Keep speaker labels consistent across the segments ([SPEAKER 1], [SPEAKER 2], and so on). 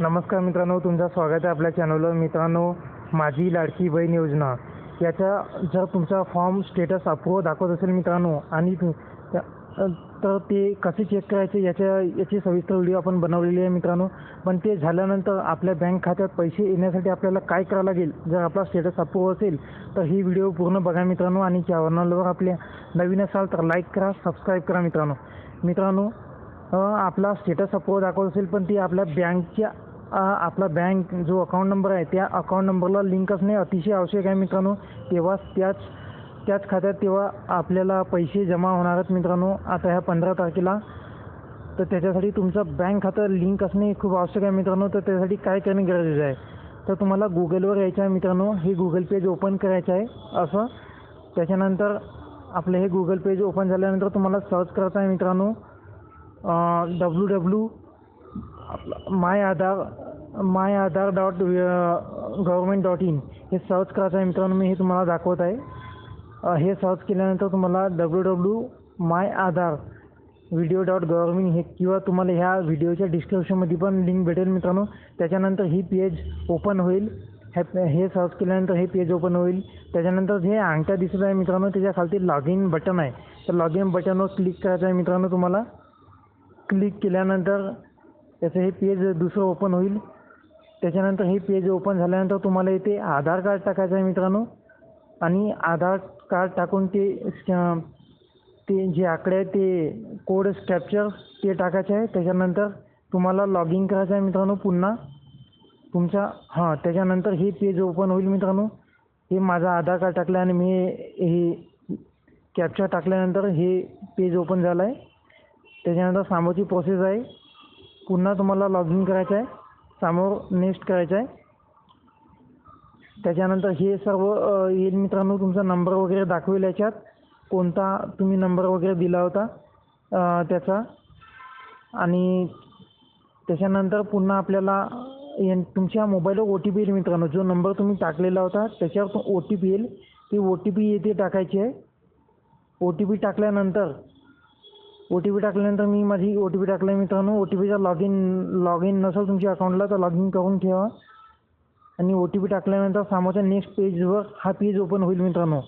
[SPEAKER 1] नमस्कार मित्रांनो तुमचं स्वागत आहे आपल्या चॅनलवर मित्रांनो माझी लाडकी बहीण योजना याचा जर तुमचा फॉर्म स्टेटस अप्रूव्ह दाखवत असेल मित्रांनो आणि त्या- तर ते कसे चेक करायचे याच्या याची सविस्तर व्हिडिओ आपण बनवलेली आहे मित्रांनो. पण ते झाल्यानंतर आपल्या बँक खात्यात पैसे येण्यासाठी आपल्याला काय करावं लागेल? जर आपला स्टेटस अप्रूव्ह असेल तर ही व्हिडिओ पूर्ण बघा मित्रांनो आणि चॅनलवर आपल्या नवीन असाल तर लाईक करा सबस्क्राईब करा मित्रांनो. मित्रांनो आपला स्टेटस अप्रूव्ह दाखवत असेल पण ती आपल्या बँकच्या आपला बँक जो अकाउंट नंबर आहे त्या अकाउंट नंबरला लिंक असणे अतिशय आवश्यक आहे मित्रांनो. तेव्हाच त्याच त्याच खात्यात तेव्हा आपल्याला पैसे जमा होणार आहेत मित्रांनो. आता ह्या पंधरा तारखेला तर त्याच्यासाठी तुमचं बँक खातं लिंक असणे खूप आवश्यक आहे मित्रांनो. तर त्यासाठी काय करणे गरजेचं आहे? तर तुम्हाला गुगलवर यायचं आहे मित्रांनो. हे गुगल पेज ओपन करायचं आहे असं. त्याच्यानंतर आपलं हे गुगल पेज ओपन झाल्यानंतर तुम्हाला सर्च करायचं आहे मित्रांनो. डब्ल्यू डब्ल्यू आपलं my Aadhaar my Aadhaar dot government dot in हे सर्च करायचं आहे मित्रांनो मी हे तुम्हाला दाखवत आहे. हे सर्च केल्यानंतर तुम्हाला W W my Aadhaar video dot government हे किंवा तुम्हाला ह्या व्हिडिओच्या डिस्क्रिप्शनमध्ये पण लिंक भेटेल मित्रांनो. त्याच्यानंतर ही पेज ओपन होईल. हे हे सर्च केल्यानंतर हे पेज ओपन होईल. त्याच्यानंतर जे अंगठ्या दिसत आहे मित्रांनो त्याच्याखालती लॉग इन बटन आहे. तर लॉग इन बटनवर क्लिक करायचं आहे मित्रांनो तुम्हाला. क्लिक केल्यानंतर त्याचं हे पेज दुसरं ओपन होईल. त्याच्यानंतर हे पेज ओपन झाल्यानंतर तुम्हाला इथे आधार कार्ड टाकायचं आहे मित्रांनो. आणि आधार कार्ड टाकून ते ते जे आकडे आहेत ते कोड कॅप्चर ते टाकायचे आहे. त्याच्यानंतर तुम्हाला लॉग इन करायचं आहे मित्रांनो पुन्हा. तुमच्या हां त्याच्यानंतर हे पेज ओपन होईल मित्रांनो. हे माझं आधार कार्ड टाकलं आणि मी हे कॅप्चर टाकल्यानंतर हे पेज ओपन झालं आहे. त्याच्यानंतर सामोरची प्रोसेस आहे. पुन्हा तुम्हाला लॉग इन करायचं आहे. समोर नेक्स्ट करायचं आहे. त्याच्यानंतर हे सर्व येईल मित्रांनो तुमचा नंबर वगैरे दाखवेल याच्यात. कोणता तुम्ही नंबर वगैरे दिला होता त्याचा. आणि त्याच्यानंतर पुन्हा आपल्याला एन तुमच्या मोबाईलवर ओ टी पी येईल मित्रांनो. जो नंबर तुम्ही टाकलेला होता त्याच्यावर ओ टी पी येईल. ती ओ टी पी येते टाकायची आहे. ओ टी पी टाकल्यानंतर ओ टी पी टाकल्यानंतर मी माझी ओ टी पी टाकला आहे मित्रांनो. ओ टी पीचा लॉग इन लॉग इन नसेल तुमच्या अकाउंटला तर लॉग इन करून ठेवा. आणि ओ टी पी टाकल्यानंतर समोरच्या नेक्स्ट पेजवर हा पेज ओपन होईल मित्रांनो.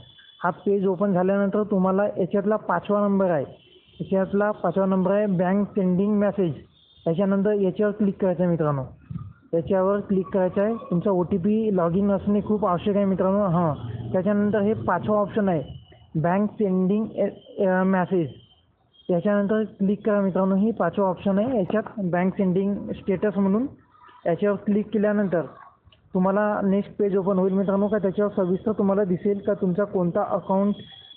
[SPEAKER 1] हा पेज ओपन झाल्यानंतर तुम्हाला याच्यातला पाचवा नंबर आहे. याच्यातला पाचवा नंबर आहे बँक सेंडिंग मेसेज त्याच्यानंतर याच्यावर क्लिक करायचं आहे मित्रांनो. याच्यावर क्लिक करायचं आहे. तुमचा O T P log in असणे खूप आवश्यक आहे मित्रांनो. हां. त्याच्यानंतर हे पाचवा ऑप्शन आहे. बँक सेंडिंग मेसेज याच्यानंतर क्लिक करा मित्रांनो. ही पाचवं ऑप्शन आहे. याच्यात बँक सेंडिंग स्टेटस म्हणून याच्यावर क्लिक केल्यानंतर तुम्हाला नेक्स्ट पेज ओपन होईल मित्रांनो. का त्याच्यावर सविस्तर तुम्हाला दिसेल का तुमचा कोणता अकाउंट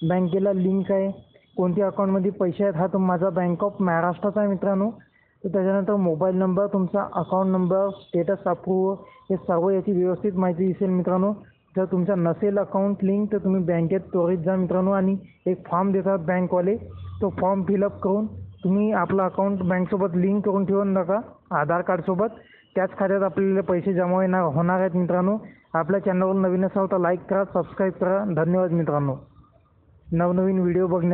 [SPEAKER 1] बँकेला लिंक आहे? कोणत्या अकाउंटमध्ये पैसे आहेत? हा तुम माझा बँक ऑफ महाराष्ट्राचा आहे मित्रांनो. तर त्याच्यानंतर मोबाईल नंबर तुमचा अकाउंट नंबर स्टेटस अप्रूव्ह हे सर्व याची व्यवस्थित माहिती दिसेल मित्रांनो. जर तुमचा नसेल अकाउंट लिंक तर तुम्ही बँकेत त्वरित जा मित्रांनो. आणि एक फॉर्म देतात बँकवाले तो फॉर्म फिलअप करून तुम्ही आपलं अकाउंट बँकसोबत लिंक करून ठेवून नका आधार कार्डसोबत त्याच खात्यात आपल्याला पैसे जमा येणार होणार आहेत मित्रांनो. आपल्या चॅनलवर नवीन असाल तर लाईक करा सबस्क्राईब करा. धन्यवाद मित्रांनो. नवनवीन व्हिडिओ बघण्या